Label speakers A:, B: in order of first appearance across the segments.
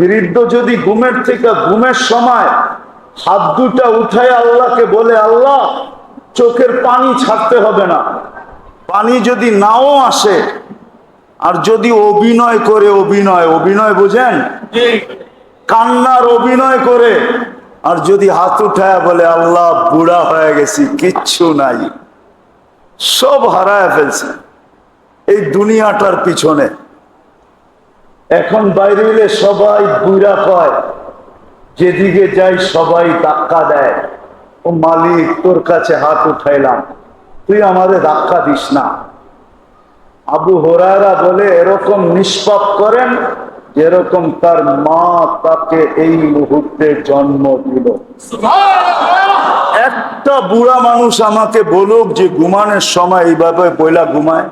A: বৃদ্ধ যদি ঘুমের থেকে ঘুমের সময় হাত দুটা উঠায় আল্লাহকে বলে, আল্লাহ, চোখের পানি ছাড়তে হবে না। পানি যদি নাও আসে, আর যদি অভিনয় করে, অভিনয় অভিনয় বুঝেন? কান্নার অভিনয় করে, আর যদি হাত উঠায় বলে, আল্লাহ, বুড়া হয়ে গেছি, কিচ্ছু নাই। সব হারায় ফেলছে। এই দুনিয়াটার পিছনে এখন বাইরে এলে সবাই বুড়া কয়, যেদিকে যাই সবাই ধাক্কা দেয়। ও মালিক, তোর কাছে হাত উঠাইলাম, তুই আমাদের ধাক্কা দিস না। আবু হোরারা বলে, এরকম নিষ্পাপ করেন যেরকম তার মা তাকে এই মুহূর্তে জন্ম দিল। একটা বুড়া মানুষ আমাকে বলুক যে ঘুমানোর সময় এইভাবে বইলা ঘুমায়।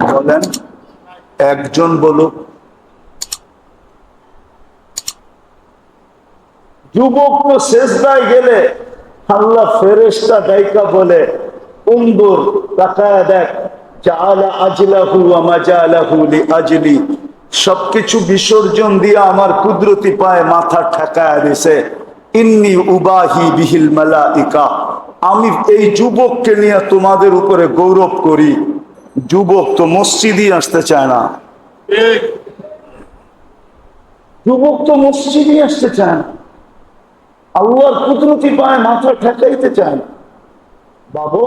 A: বলেন। একজন বলুক যুবক তো শেষদায় গেলে আল্লাহ ফেরেস্তা দায়িকা বলে উন্দুর তাকায় দেখ সবকিছু বিসর্জন দিয়ে আমার কুদরতি পায়ে মাথা ঠেকায় দিছে, ইন্নি উবাহি বিহিল আমি এই যুবককে নিয়ে তোমাদের উপরে গৌরব করি। যুবক তো মসজিদই আসতে চায় না। যুবক তো মসজিদই আসতে চায় না। আল্লাহর কুদরতি পায়ে মাথা ঠেকাইতে চায় না। বাবু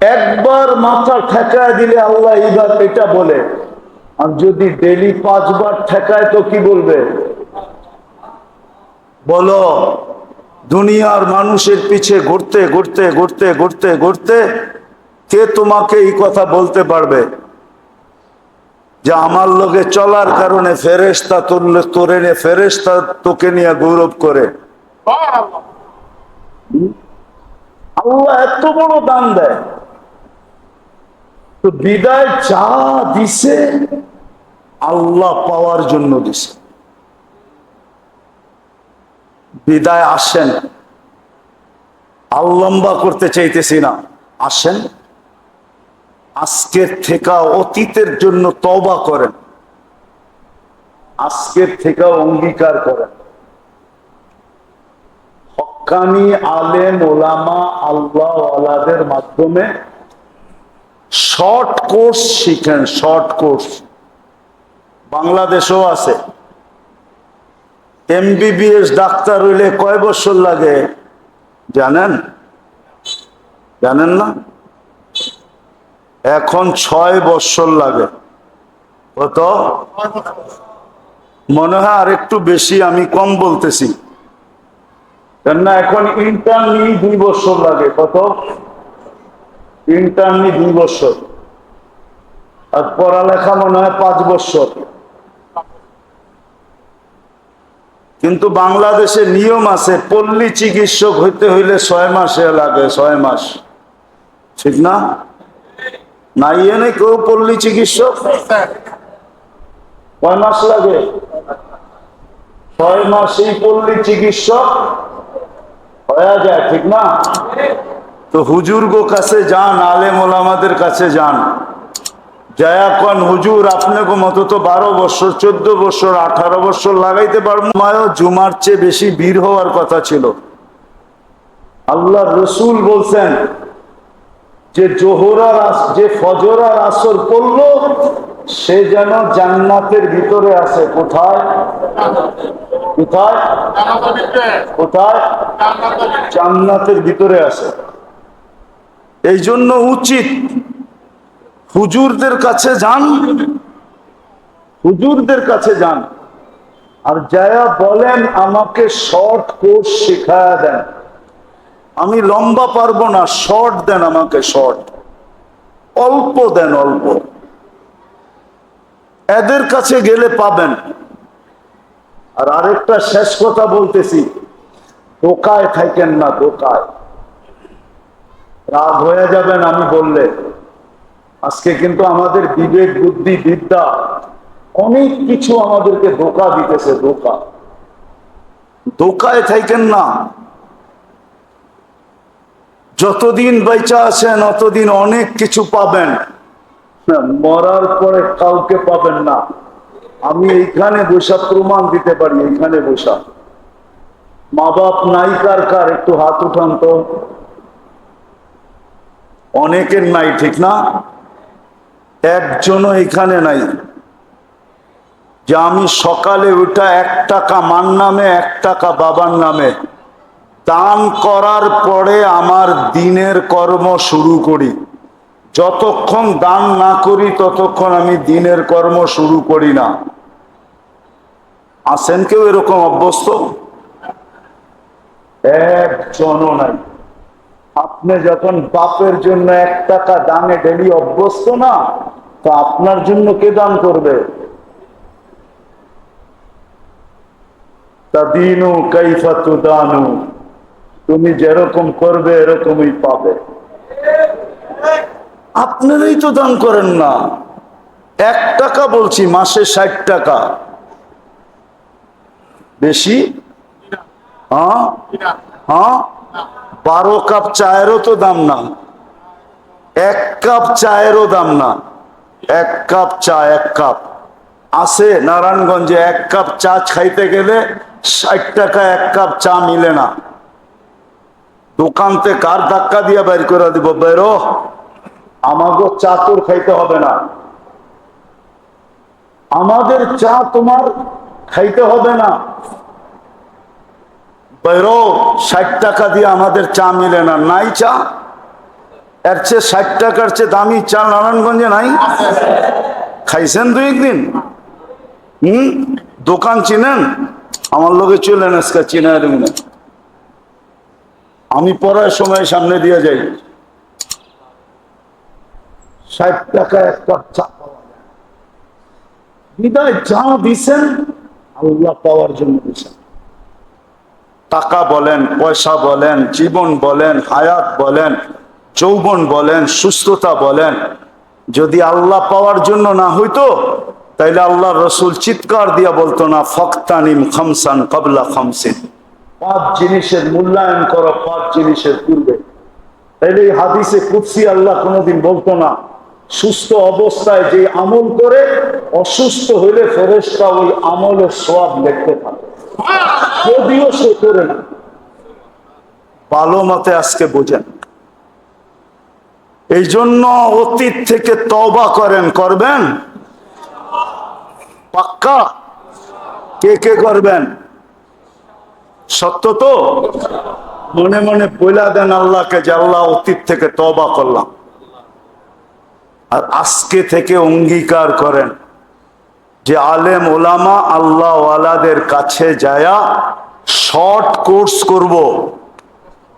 A: একবার মাথা ঠেকায় দিলে আল্লাহ এইবার এটা বলে। আর যদি ডেলি পাঁচবার ঠেকায় তো কি বলবে? বলো দুনিয়ার মানুষের পিছে ঘুরতে ঘুরতে ঘুরতে ঘুরতে ঘুরতে কে তোমাকে এই কথা বলতে পারবে? যে আমার লোকে চলার কারণে ফেরেস্তা তোরে ফেরেস্তা তোকে নিয়ে গৌরব করে। আল্লাহ এত বড় দান দেয়। বিদায় যা দিছে, আল্লাহ পাওয়ার জন্য দিছে। বিদায় আসেন। আল্লম্বা করতে চাইতেছি না। আসেন। আজকের থেকে অতীতের জন্য তবা করেন। আজকের থেকে অঙ্গীকার করেন। হক্কানি আলেম, ওলামা, আল্লাহ আলাদের মাধ্যমে শর্ট কোর্স শিখেন, শর্ট কোর্স। বাংলাদেশেও আছে। এমবিবিএস ডাক্তার হইলে কয় বছর লাগে? জানেন? জানেন না? এখন ছয় বৎসর লাগে। কত? মনে হয় আর একটু বেশি, আমি কম বলতেছি। কেননা এখন ইন্টারনি দুই বছর লাগে, কত? ইন্টারনি দুই বছর। আর পড়ালেখা মনে হয় পাঁচ বছর। কিন্তু বাংলাদেশে নিয়ম আছে, পল্লী চিকিৎসক হইতে হইলে ছয় মাসে লাগে, ছয় মাস। ঠিক না? নাই এনে কেউ পল্লী চিকিৎসক। কয় মাস লাগে? ছয় মাসেই পল্লী চিকিৎসক হয়ে যায়, ঠিক না? তো হুজুরগো কাছে যান, আলেম ওলামাদের কাছে যান। জয়াকন হুজুর আপনাকে মতো তো বারো বছর, চোদ্দ বছর, আঠারো বছর লাগাইতে পারব। মায়ও জুমার চেয়ে বেশি ভিড় হওয়ার কথা ছিল। আল্লাহ রসুল বলছেন যে জোহরার আস- যে ফজরার আসর পড়ল, সে যেন জান্নাতের ভিতরে আছে। কোথায়? কোথায়? জান্নাতের ভিতরে আছে। এই জন্য উচিত হুজুরদের কাছে যান, হুজুরদের কাছে যান। আর যারা বলেন, আমাকে শর্ট কোর্স শেখায়া দেন। আমি লম্বা পারব না শর্ট দেন আমাকে শর্ট অল্প দেন, অল্প। এদের কাছে গেলে পাবেন। আর আরেকটা শেষ কথা বলতেছি দোকায় থাকেন না দোকায় রাগ হয়ে যাবেন, আমি বললে। আজকে কিন্তু আমাদের বিবেক, বুদ্ধি, বিদ্যা, অনেক কিছু আমাদেরকে ধোকা দিতেছে, ধোকা। ধোকায় থাকেন না। যতদিন বেচা আছেন অতদিন অনেক কিছু পাবেন। মরার পরে কাউকে পাবেন না। আমি এইখানে বসা প্রমাণ দিতে পারি এইখানে বসা। মা বাপ নাই কার কার একটু হাত উঠান তো। অনেকের নাই ঠিক না? একজনও এখানে নাই। যে আমি সকালে উঠা এক টাকা মার নামে এক টাকা বাবার নামে। দান করার পরে আমার দিনের কর্ম শুরু করি। যতক্ষণ দান না করি, ততক্ষণ আমি দিনের কর্ম শুরু করি না। আছেন কেউ এরকম অভ্যস্ত? একজন নাই। আপনি যখন বাপের জন্য এক টাকা দানে ডেলি অভ্যস্ত না, তো আপনার জন্য কে দান করবে? তাদিনু কাইফা তুদানু। তুমি যেরকম করবে, এরকমই পাবে। আপনারাই তো দান করেন না। এক টাকা বলছি, মাসে ষাট টাকা। বেশি? হ্যাঁ? হ্যাঁ? বারো কাপ চায়েরও তো দাম না। এক কাপ চায়েরও দাম না। এক কাপ চা, এক কাপ। আছে নারায়ণগঞ্জে এক কাপ চা খাইতে গেলে ষাট টাকা, এক কাপ চা মিলে না। দোকানতে কার ধাক্কা দিয়ে বের করে দিব? বেরো। আমাকে চা তোর খাইতে হবে না। আমাদের চা তোমার খাইতে হবে না। বেরো। ষাট টাকা দিয়ে আমাদের চা মিলে না। নাই চা? এর চেয়ে ষাট টাকার চেয়ে দামি চা নারায়ণগঞ্জে নাই? খাইছেন দুই একদিন? হম? দোকান চিনেন? আমার লোকে চলেন আজকে চিনে আমি পড়ার সময় সামনে দিয়ে যাই। ষাট টাকা এক কাপ চা পাওয়া যায়। বিদায় যা দিছেন, আল্লাহ পাওয়ার জন্য দিছেন। টাকা বলেন, পয়সা বলেন, জীবন বলেন, হায়াত বলেন, যৌবন বলেন, সুস্থতা বলেন। যদি আল্লাহ পাওয়ার জন্য না হইতো, তাইলে আল্লাহ রসুল চিৎকার দিয়া বলতো না ফক্তানিম খামসান কবলা খামসিন। পাঁচ জিনিসের মূল্যায়ন করো, পাঁচ জিনিসের পূর্বে। তাইলে এই হাদিসে কুৎসি আল্লাহ কোনোদিন বলতো না, সুস্থ অবস্থায় যে আমল করে, অসুস্থ হইলে ফেরেস্তা ওই আমলের সব দেখতে থাকে। যদিও সে করে না। ভালো মতে আজকে বোঝেন। এই জন্য অতীত থেকে তবা করেন, করবেন? পাক্কা? কে কে করবেন? সত্য তো? মনে মনে বইলা দেন আল্লাহকে যে আল্লাহ অতীত থেকে তবা করলাম। আর আজকে থেকে অঙ্গীকার করেন যে আলেম, ওলামা আল্লাহ ওয়ালাদের কাছে যায়া শর্ট কোর্স করব,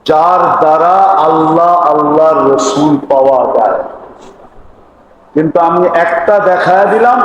A: যার দ্বারা আল্লাহ আল্লাহর রসুল পাওয়া যায়। কিন্তু আমি একটা দেখায় দিলাম